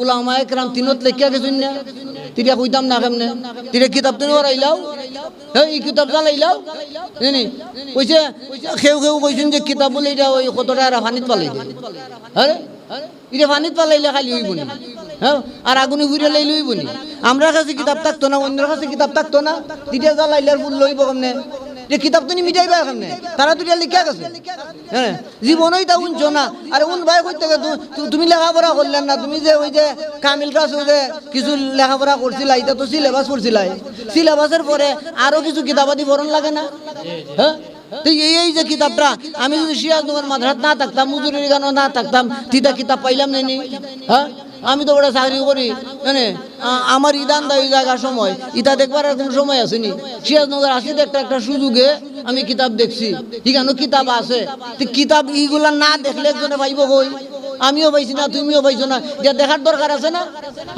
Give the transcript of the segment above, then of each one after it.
উলামা একরাম তিনত লেখিয়া গেছুন না? তিরিয়া কইতাম না কেমনে? তিরিয়া কিতাব তুমি ওরাইলাও হ্যাঁ এই কিতাব জ্বালাইলাও জানি কইছে খেউ খেউ কইছেন যে কিতাব বলে এটা ওই কতটা আর ফানিত পালাই দে আরে, এটা ফানিত পালাইলে খালি হইব নি। হ্যাঁ আর আগুনে ঘুরে লাইলে হইব নি। আমরা কাছে কিতাব থাকতো না, অন্যের কাছে কিতাব থাকতো না। তিরিয়া জ্বালাইলে আর ফুল লইব কেমনে? যে কিতাব তুমি মিটাইবা কেমনে? তারা দুটা লিখা গেছে। হ্যাঁ জীবনই তা উনছ না। আরে উন ভাই কইতে গে তু- তু- তুমি লেখাপড়া করলেন না। তুমি যে ওই যে কামিল ক্লাস ওই যে কিছু লেখাপড়া করছিলা এটা তো সিলেবাস করছিলাই সিলেবাসের পরে আরও কিছু কিতাবাদি বরণ লাগে না? হ্যাঁ? তো এই যে কিতাবটা, আমি যদি সিরাজ তোমার মাদ্রাত না থাকতাম মুজুরির গানও না থাকতাম, তিতা কিতাব পাইলাম নেনি হ্যাঁ? আমি তো ওটা চাকরি করি মানে আমার ইদান দেয় ওই জায়গার সময়। ইটা দেখবার আর কোনো সময় আসেনি। সিরাজনগর আসিতে একটা একটা সুযোগে আমি কিতাব দেখছি। এখানেও কিতাব আছে। কিতাব এইগুলা না দেখলে একজনে পাইব কই? আমিও পাইছি না, তুমিও পাইছো না। এটা দেখার দরকার আছে না?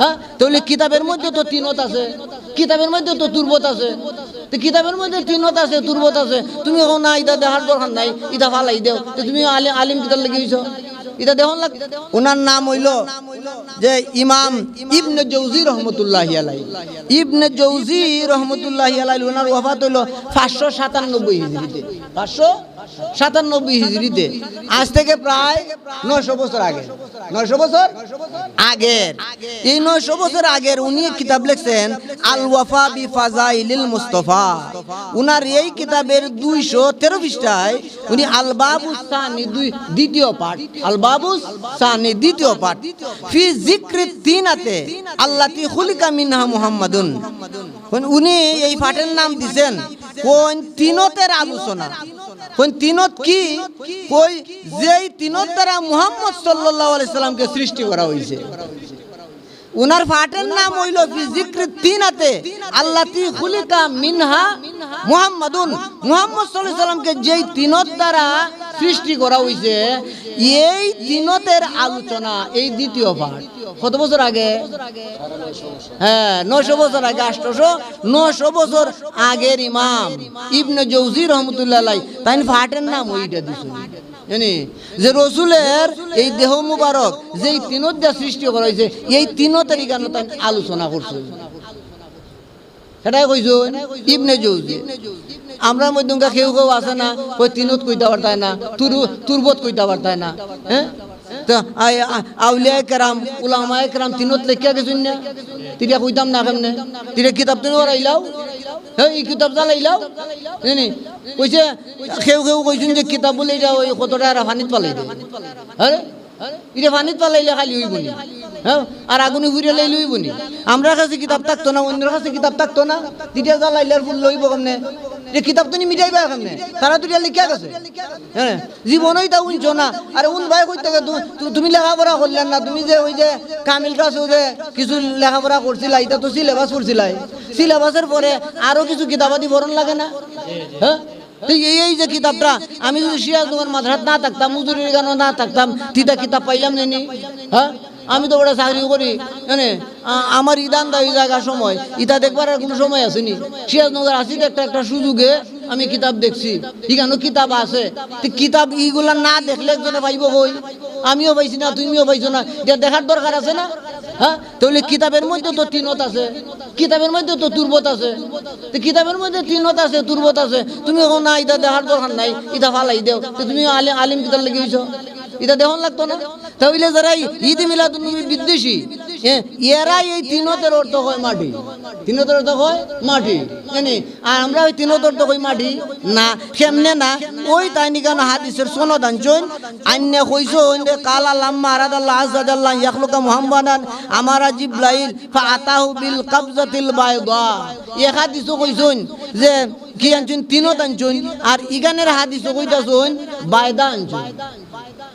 হ্যাঁ? তাহলে কিতাবের মধ্যে তো তিনত আছে। কিতাবের মধ্যে তো তুর্বত আছে। তো কিতাবের মধ্যে তিনত আছে তুর্বত আছে। তুমি এখন না এটা দেখার দরকার নাই এটা ফালাই দেও। তো তুমি আলিম আলিম কিতাব লেগেছ এটা দেখুন ওনার নাম হইল যে ইমাম ইবনে জৌজি রহমতুল্লাহ আলাই ইবনে জৌজি রহমতুল্লাহ আলাই ওনার অভাত হইল পাঁচশো সাতানব্বই পাঁচশো সাতানব্বই আজ থেকে প্রায় নয়শো বছর আগের উনি কিতাব লিখছেন মুস্তফা। উনার এই কিতাবের দুইশো তেরো পৃষ্ঠায় উনি দ্বিতীয় পাঠ দ্বিতীয় পাঠ আল্লাতি উনি এই পাঠের নাম দিছেন কোন তিনতের আলোচনা? কোন তিনত কি? কই যেই তিনত দ্বারা মুহাম্মদ সাল্লাল্লাহু আলাইহি সাল্লামকে সৃষ্টি করা হইছে। উনার ফাটের নাম হইল জিক্রি তিনাতে। আল্লাতি খুলিকা মিনহা মুহাম্মাদুন। মুহাম্মদ সাল্লাল্লাহু আলাইহি সাল্লামকে যেই তিনত দ্বারা সৃষ্টি করা হয়েছে এই তিনতের আলোচনা, এই দ্বিতীয় পাঠ। কত বছর আগে? হ্যাঁ নশো বছর আগে, আষ্টশো নশো বছর আগের ইমাম ইবনে জৌজি রহমতুল্লাহ তাই ফাটের নাম ওইটা জানি? যে রসুলের এই দেহ মুবারক, যেই তিনত যা সৃষ্টি করা হয়েছে, এই তিনতের ইগানো তাই আলোচনা করছে। সেটাই কইছো, ইবনে জৌজি। আমরা মধ্যমকা কেউ কেউ আছে না, কই তিনত কইতে পারতায় না, তুরু, তুরবত কইতে পারতায় না হ্যাঁ? তো আউলিয়া কেরাম, উলামায়ে কেরাম তিনত লেখিয়া গেছুন না? তিরিয়া কইতাম না কেমনে? তিরিয়া কিতাব তুমি ওরাইলাও হ্যাঁ এই কিতাব জ্বালাইলাও জানি কইছে, কেউ কেউ কইছুন যে কিতাব বলে এটা ওই কতটা আর ফানিত পালাই দে এটা ফানিত পালাইলে খালি হইব নি? হ্যাঁ? আর আগুনে ঘুরে লাইলে হইব নি? আমরা কাছে কিতাব থাকতো না, অন্যের কাছে কিতাব থাকতো না? তিরিয়া জ্বালাইলে আর ফুল লইব কেমনে? যে কিতাব তুমি মিটাইবা কেমনে? তারা তো এটা লিখা গেছে। হ্যাঁ? জীবনই তা উনছ না। আরে উন ভাই কইতে তু- তু- তুমি লেখাপড়া করলেন না। তুমি যে ওই যে কামিল ওই যে কিছু লেখাপড়া করছিলা এটা তো সিলেবাস করছিলাই সিলেবাসের পরে আরও কিছু কিতাবাদি বরণ লাগে না? হ্যাঁ? তো এই যে কিতাবটা, আমি যদি সিরাজ তোমার মাদ্রাত না থাকতাম, মুজুরির গানও না থাকতাম, তিতা কিতাব পাইলাম নেনি? হ্যাঁ? আমি তো ওটা চাকরি করি আ- আমার ইদান দা ওই জায়গার সময়, ইটা দেখবার আর কোনো সময় আসেনি। সিরাজনগর আসিতে একটা একটা সুযোগে আমি কিতাব দেখছি। এখানেও কিতাব আছে। কিতাব ইগুলা না দেখলে একজনে পাইব কই? আমিও পাইছি না, তুমিও পাইছো না। দেখার দরকার আছে না? হ্যাঁ? তাহলে কিতাবের মধ্যে তো তিনত আছে। কিতাবের মধ্যে তো তুর্বত আছে। তো কিতাবের মধ্যে তিনত আছে তুর্বত আছে। তুমি এখন না ইটা দেহার দরকার নাই ইটা ফালাই দেও। তো তুমি আলিম আলিম কিতাব লেগেছ ইটা দেহন লাগতো না? তাহলে যারা ঈদ মিলাদ বিদ্বেষী হ্যাঁ, এরা এই তিনতের অর্থ হয় মাটি। তিনতের অর্থ হয় মাটি জানি আর আমরা ওই তিনত অর্থ হয় মাটি? না কেমনে না? ওই তাই নিকান হাদিসের সনদ আনছন আন্য যে কালা লাম্মা আরাদাল্লাহ আজাদাল্লাহ ইয়াখলুকা মুহাম্মাদান আমারা জিবলাইল ফাআতাহু বিল কাবজাতিল বায়দা এ হাদিসও কইছন যে কি আনছুন? তিনত আনছুন আর ইগানের হাদিসও কইতাছুন বায়দা আনছুন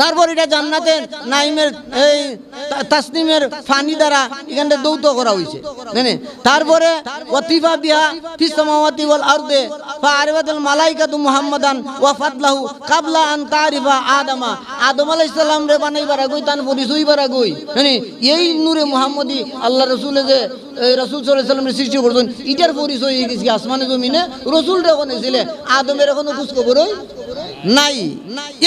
তারপর এটা জান্নাতের নাইমের এই তাসনিমের ফানি দ্বারা এখানটা দৌত করা হয়েছে জানে তারপরে ওয়াতিফা বিহা ফিস সামাওয়াতি ওয়াল আরদে, ফা ফারিফাতুল মালাইকাতু মুহাম্মাদান ওয়া ফাতলাহু কাবলা আন তারিফা আদামা। আদম আলাইহিস সালাম রে বানাইবার আগই তান পরিচয়বার আগই। মানে এই নূরে মুহাম্মদি আল্লাহ রাসূলে যে, এই রাসূল সাল্লাল্লাহু আলাইহি সাল্লামের সৃষ্টি করছেন ইটার পরিচয় হয়ে গেছে আসমানে জমিনে? রসুল রে ছিলে, আদমের এখনও খোঁজ খবরই নাই।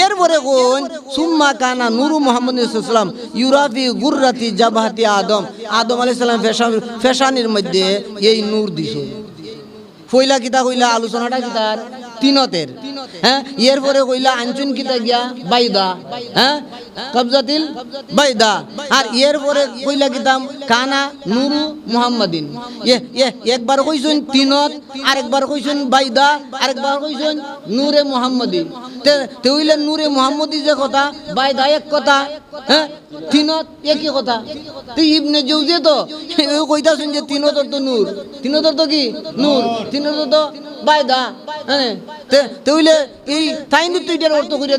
এরপরে কোন? সুম্মা কানা নুরু মোহাম্মদ ইসলাম ইউরাফি গুররাতি জাবাহাতি আদম। আদম আলি সাল্লাম ফেশান ফেশানির মধ্যে এই নূর দিছে। কইলা কিতা কইলা? আলোচনাটা কিতার তিনতের। হ্যাঁ এরপরে কইলা আঞ্চুন কিতা গিয়া? বাইদা। হ্যাঁ কবজাতিল বাইদা। আর এরপরে কইলা কিতাম কানা নুরু মুহাম্মাদিন। একবার কইছেন তিনত, আরেকবার কইছেন বাইদা, আরেকবার কইছেন নূরে মুহাম্মাদি তে হইলে নূরে মুহাম্মদি যে কথা, বাইদা এক কথা হ্যাঁ তিনত একই কথা। তুই ইবনে জৌজে তো কইতাছেন যে তিনতর তো নূর। তিনতর তো কি? নূর। তিনতর তো বাইদা। হ্যাঁ তে তে এই তাই এটার অর্থ করিয়া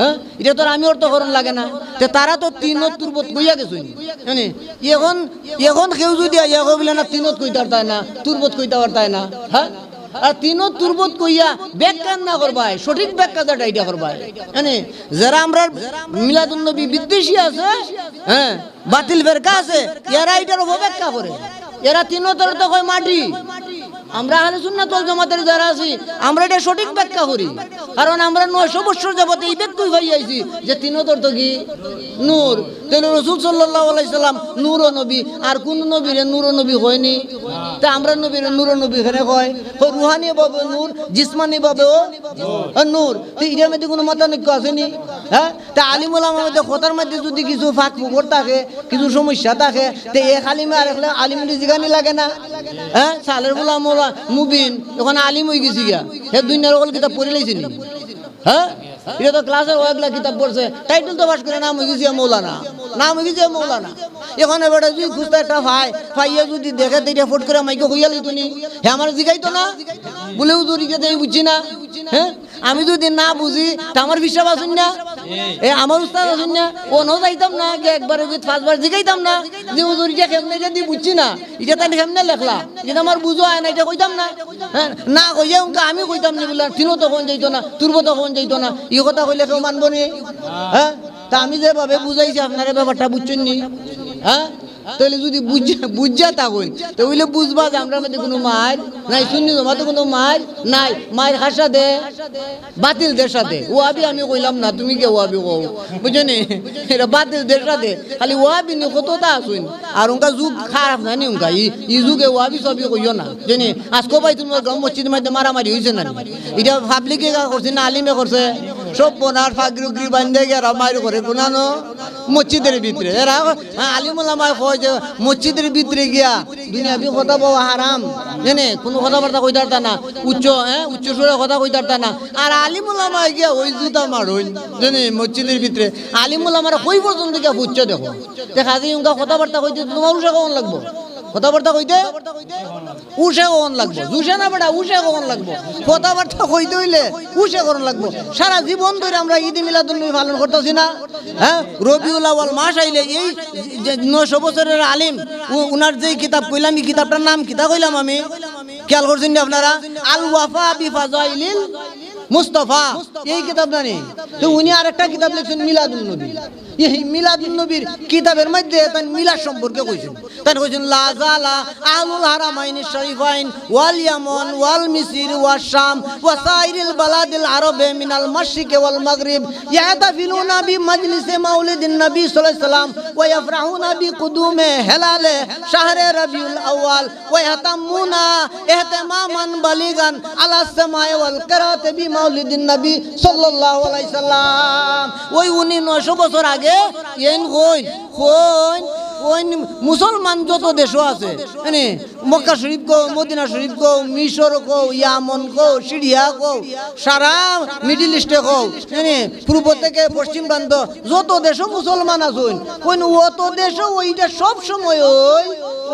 হ্যাঁ? এটা আমি লাগে না। তারা তো কইয়া গেছুন এখন এখন কেউ যদি না, তিনত কইতে পারতায় না, তুরবত কইতে পারতায় না হ্যাঁ? আর তিনত তুরবত কইয়া ব্যাখ্যা না করবাই সঠিক ব্যাখ্যা যেটা এটা করবাই যারা আমরা বিদ্বেষী আছে হ্যাঁ বাতিল বেরকা আছে, এরা এটার অপব্যাখ্যা করে। এরা তিনতর তো কয় মাটি? আমরা আহলে সুন্নাত ওয়াল জামাতের যারা আছি আমরা এটা সঠিক ব্যাখ্যা করি। কারণ আমরা নয়শো বছর যাবত এই ব্যাখ্যাই হয়ে আইছি যে তিনতর তো কি? নূর। তাহলে রসুল সাল্লাহ আলাইসাল্লাম নূর নবী, আর কোন নবীরে নূর নবী হয়নি? তা আমরা নবীরে নূর নবী এখানে কয়? কয়, রুহানি ভাবে নূর, জিসমানি ভাবেও নূর। তো এটার মধ্যে কোনো মতানৈক্য আসেনি? হ্যাঁ? তা আলিমুল আমাদের কথার মধ্যে যদি কিছু ফাঁক ফুকর থাকে, কিছু সমস্যা থাকে, তো এ খালিমে আর একলা আলিমুলি জিগানি লাগে না। হ্যাঁ? সালের বলা মোলা মুবিন, ওখানে আলিম হয়ে গেছি গিয়া। হে দুই ওগুলো কিতাব পড়ে লাইছিনি। হ্যাঁ? তো করে মৌলানা। গেছে মৌলানা। এখন এবারে একটা ভাই, ভাইয়া যদি দেখে ফোট করে মাইকে হইয়া নি। বলেও বুঝছি না। হ্যাঁ? আমি যদি না বুঝি, তা আমার বিশ্বাস আসুন না? এ, আমার উস্তাদ আছেন না? ও যাইতাম না যে একবার পাঁচবার জিগাইতাম না। যে হুজুর যে কেমনে যদি বুঝছি না, এটা তাই কেমনে লেখলা। এটা আমার বুঝো আয় না এটা কইতাম না। হ্যাঁ না কইয়া উনকা আমি কইতাম না বললাম, তিনও তখন যাইতো না তুরব তখন যাইতো না। ই কথা কইলে কেউ মানবো নি? হ্যাঁ তা আমি যেভাবে বুঝাইছি, আপনারা ব্যাপারটা বুঝছেন নি? হ্যাঁ? তাহলে যদি বুঝা থাকুন তাহলে বুঝবা যে আমরা মধ্যে কোনো মার নাই শুনি তোমার কোনো মার নাই। মায়ের হার সাথে বাতিল দের সাথে ও আবি আমি কইলাম না, তুমি কে ও আবি কও। বুঝনি? এটা বাতিল দের সাথে খালি ও আবি নি কতটা আসুন আর উনকা যুগ খারাপ না নি উনকা ই যুগে ও আবি সবই কইও না। জানি আজকে ভাই তুমি গ্রাম মসজিদের মধ্যে মারামারি হয়েছে না এটা পাবলিকে করছে না, আলিমে করছে? সব বোনার ফাগরি উগরি বান্ধে গিয়ে মারি করে কোনানো মসজিদের ভিতরে। এরা আলিমুল আমায় কয় যে মসজিদের ভিতরে গিয়া দুনিয়াবি কথা বলা, হারাম। জানে কোনো কথাবার্তা কই দাঁড়তা না। উচ্চ হ্যাঁ উচ্চ সুরে কথা কই দাঁড়তা না। আর আলিমুল আমায় গিয়া ওই জুতা মারুন জানে মসজিদের ভিতরে। আলিমুল আমার কই পর্যন্ত গিয়া উচ্চ দেখো? দেখা যায় উনকা কথাবার্তা কইতে, তোমার কখন লাগবো? কথাবার্তা কইতে উষে কখন লাগবো। জুসে না বেটা, উষে কখন লাগবো। কথাবার্তা কইতে হইলে উষে কখন লাগবো। সারা জীবন ধরে আমরা ঈদ মিলাদুল্নবী পালন করতেছি না? হ্যাঁ? রবিউল আওয়াল মাস আইলে এই নশো বছরের আলিম উনার যে কিতাব কইলাম, এই কিতাবটার নাম কিতা কইলাম আমি? খেয়াল করছেন আপনারা? আল ওয়াফা বিফাজাইলিল মুস্তফা। এই কিতাব জানি। তো উনি আরেকটা কিতাব লিখছেন মিলাদুল নবী। এই মিলাদুল নবীর কিতাবের মধ্যে তাই মিলাদ সম্পর্কে কইছেন। তাই কইছেন, লা জালা আলুল হারামাইন শরীফাইন ওয়াল ইয়ামন, ওয়াল মিসর ওয়াল শাম, ওয়া সাইরিল বালাদিল আরবে মিনাল মাশরিক ওয়াল মাগরিব, ইয়াতাফিলুনা বি মাজলিসে মাউলিদিন নবী সাল্লাল্লাহু আলাইহি ওয়া ইয়াফরাহুনা বি কুদুমে হেলালে শাহরে রবিউল আউয়াল, ওয়া ইয়াতামুনা ইহতিমামান বালিগান আলা সামায়ে ওয়াল কিরাতে বি মাউলিদিন নবী সাল্লাল্লাহু আলাইহি সাল্লাম। ওই উনি 900 বছর আগে এন কইন ওই মুসলমান যত দেশও আছে মানে মক্কা শরীফ কো মদিনা শরীফ কো মিশর কো ইয়ামন কো সিরিয়া কো সারা মিডিল ইস্টে কো পূর্ব থেকে পশ্চিম প্রান্ত, যত দেশ মুসলমান আছেন কোন অত দেশও ওইটা সব সময় ওই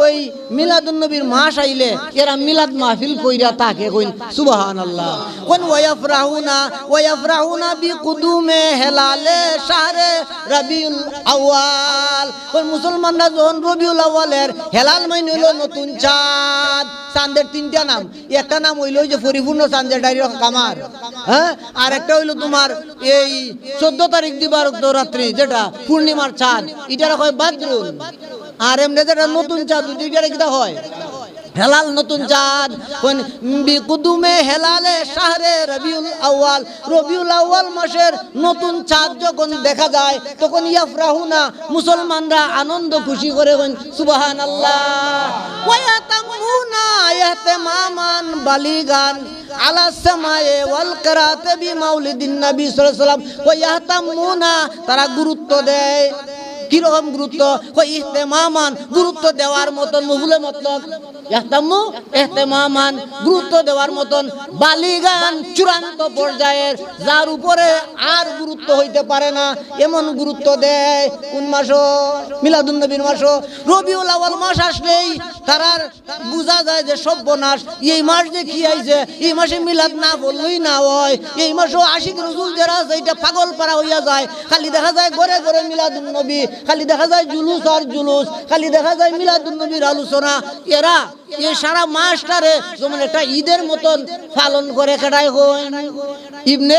ওই মিলাদুন নবীর মাস আইলে এরা মিলাদ মাহফিল কইরা তাকে কইন সুবহানাল্লাহ। কোন ওয়াফরাহুনা ওয়াফরাহুনা বি কুদুমে হেলালে শাহরে রবিউল আউয়াল। কোন মুসলমানরা যখন রবিউল আউয়ালের হেলাল মাইন হইল নতুন চাঁদ, চাঁদের তিনটা নাম। একটা নাম হইল যে পরিপূর্ণ চাঁদের ডাইরি কামার। হ্যাঁ? আর একটা হইল তোমার এই চোদ্দ তারিখ দিবার রাত্রি যেটা পূর্ণিমার চাঁদ। এটার হয় বাদরুল। আর এমনি যেটা নতুন চাঁদ দুইটারে কিটা হয়? হেলাল নতুন চাঁদ, কোন বিকুদুমে হেলালে শাহরে রবিউল আউয়াল রবিউল আউয়াল মাসের নতুন চাঁদ যখন দেখা যায়, তখন ইয়াফরাহুনা মুসলমানরা আনন্দ খুশি করে কোন সুবহানাল্লাহ। ওয়ায়াতামুনা ইহতিমামান বালিগান, আলা সামায়ে ওয়াল কিরাতে বি মাউলিদিন নবী সাল্লাল্লাহু আলাইহি ওয়াসাল্লাম। ওয়ায়াতামুনা তারা গুরুত্ব দেয়। কীরকম গুরুত্ব? ইহতেমামান গুরুত্ব দেওয়ার মতন মহুলে মতলব ইহতামু ইহতেমামান গুরুত্ব দেওয়ার মতন বালিগান চূড়ান্ত পর্যায়ের, যার উপরে আর গুরুত্ব হইতে পারে না, এমন গুরুত্ব দেয় কোন মাস মিলাদুন নবীর মাস রবিউল আওয়াল মাস আসলেই তারার বোঝা যায় যে সর্বনাশ। এই মাস যে কি আইছে? এই মাসে মিলাদ না বললেই না হয়। এই মাসও আশিক রসুল যারা আছে এটা পাগল পারা হইয়া যায়। খালি দেখা যায় ঘরে ঘরে মিলাদুন নবী খালি দেখা যায় জুলুস আর জুলুস, খালি দেখা যায় মিলাদুন নবীর আলোচনা। এরা এই সারা মাসটারে যেমন একটা ঈদের মতন পালন করে কেটাই হয়। ইবনে